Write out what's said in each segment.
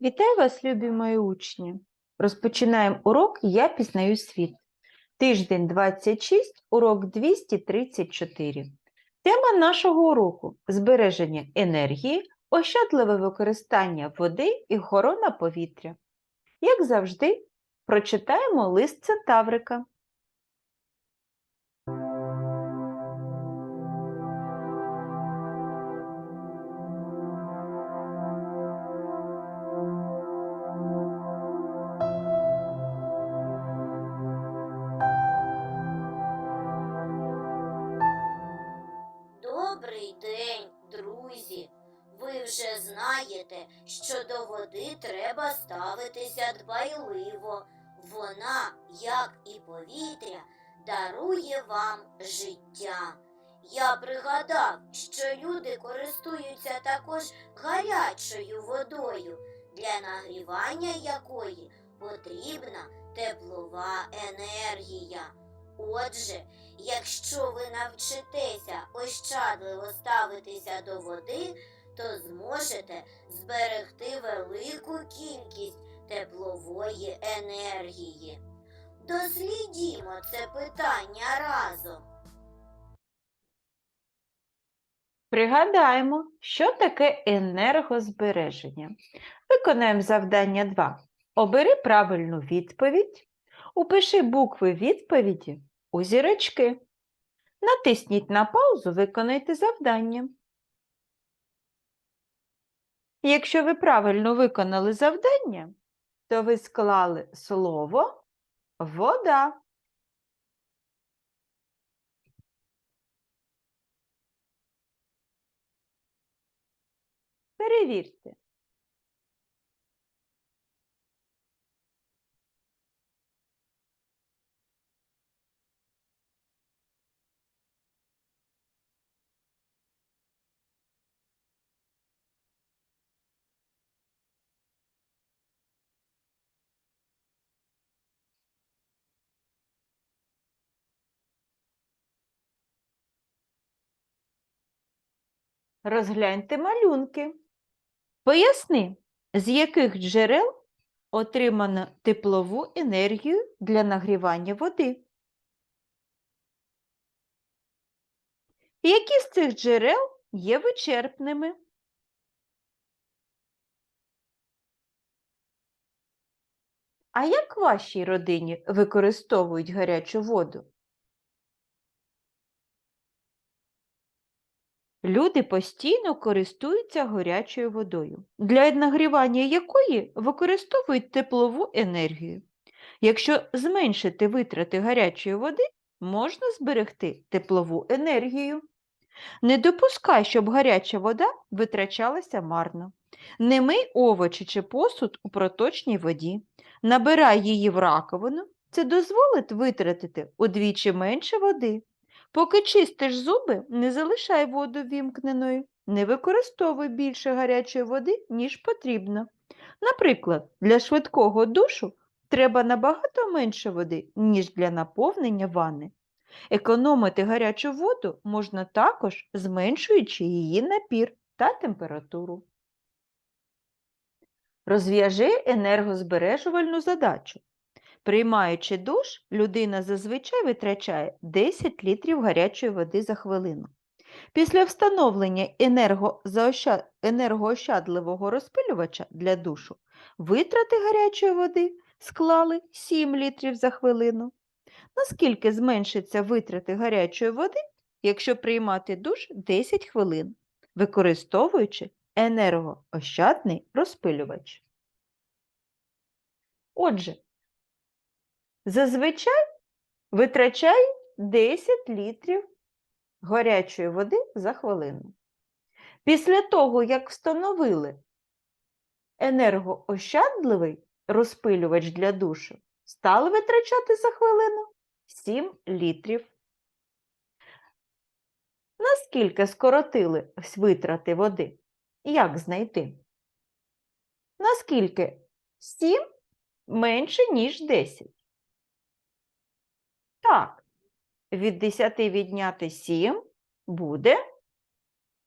Вітаю вас, любі мої учні! Розпочинаємо урок Я пізнаю світ. Тиждень 26, урок 234. Тема нашого уроку збереження енергії, ощадливе використання води і охорона повітря. Як завжди, прочитаємо лист Центаврика. Що до води треба ставитися дбайливо. Вона, як і повітря, дарує вам життя. Я пригадав, що люди користуються також гарячою водою, для нагрівання якої потрібна теплова енергія. Отже, Якщо ви навчитеся ощадливо ставитися до води, то зможете зберегти велику кількість теплової енергії. Дослідімо це питання разом. Пригадаємо, що таке енергозбереження. Виконаємо завдання 2. Обери правильну відповідь. Упиши букви відповіді у зірочки. Натисніть на паузу, виконайте завдання. Якщо ви правильно виконали завдання, то ви склали слово вода. Перевірте. Розгляньте малюнки. Поясни, з яких джерел отримано теплову енергію для нагрівання води. Які з цих джерел є вичерпними? А як вашій родині використовують гарячу воду? Люди постійно користуються гарячою водою, для нагрівання якої використовують теплову енергію. Якщо зменшити витрати гарячої води, можна зберегти теплову енергію. Не допускай, щоб гаряча вода витрачалася марно. Не мий овочі чи посуд у проточній воді. Набирай її в раковину. Це дозволить витратити удвічі менше води. Поки чистиш зуби, не залишай воду вімкненою. Не використовуй більше гарячої води, ніж потрібно. Наприклад, для швидкого душу треба набагато менше води, ніж для наповнення ванни. Економити гарячу воду можна також, зменшуючи її напір та температуру. Розв'яжи енергозбережувальну задачу. Приймаючи душ, людина зазвичай витрачає 10 літрів гарячої води за хвилину. Після встановлення енергоощадливого розпилювача для душу витрати гарячої води склали 7 літрів за хвилину. Наскільки зменшиться витрати гарячої води, якщо приймати душ 10 хвилин, використовуючи енергоощадний розпилювач? Отже, зазвичай витрачає 10 літрів гарячої води за хвилину. Після того, як встановили енергоощадливий розпилювач для душу, стали витрачати за хвилину 7 літрів. Наскільки скоротились витрати води? Як знайти? Наскільки 7 менше, ніж 10? Так, від 10 відняти 7 буде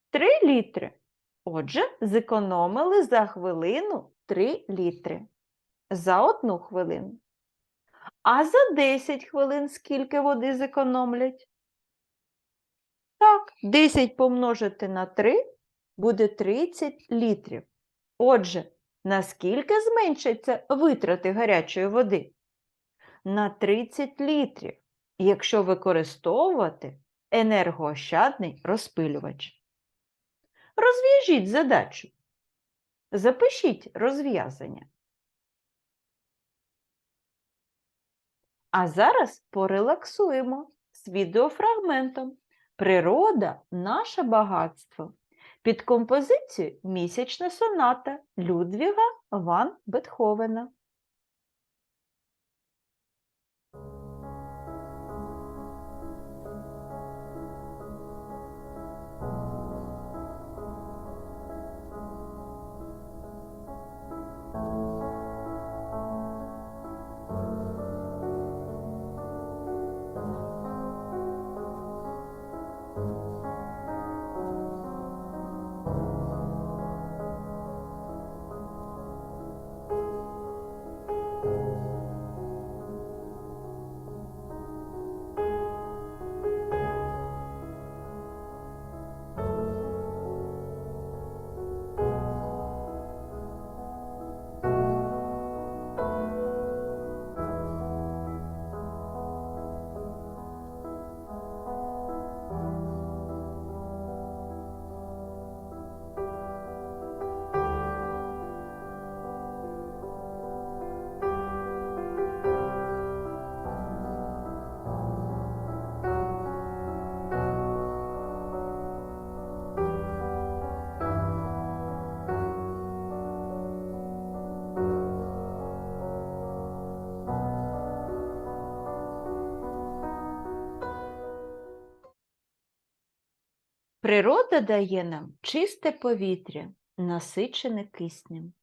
3 літри. Отже, зекономили за хвилину 3 літри. За одну хвилину. А за 10 хвилин скільки води зекономлять? Так, 10 помножити на 3 буде 30 літрів. Отже, наскільки зменшаться витрати гарячої води? На 30 літрів, якщо використовувати енергоощадний розпилювач. Розв'яжіть задачу. Запишіть розв'язання. А зараз порелаксуємо з відеофрагментом Природа наше багатство під композицію Місячна соната Людвіга ван Бетховена. Природа дає нам чисте повітря, насичене киснем.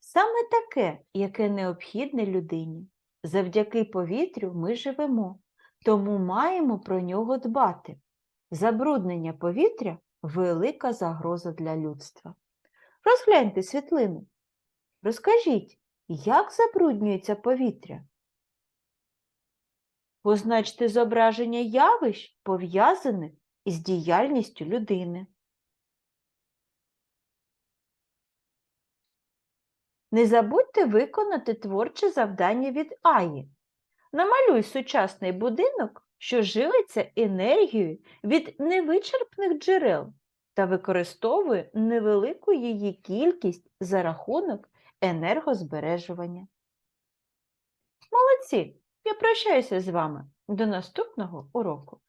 Саме таке, яке необхідне людині. Завдяки повітрю ми живемо, тому маємо про нього дбати. Забруднення повітря велика загроза для людства. Розгляньте світлину. Розкажіть, як забруднюється повітря? Позначте зображення явищ, пов'язаних із діяльністю людини. Не забудьте виконати творче завдання від Аї. Намалюй сучасний будинок, що живиться енергією від невичерпних джерел та використовує невелику її кількість за рахунок енергозбережування. Молодці! Я прощаюся з вами до наступного уроку.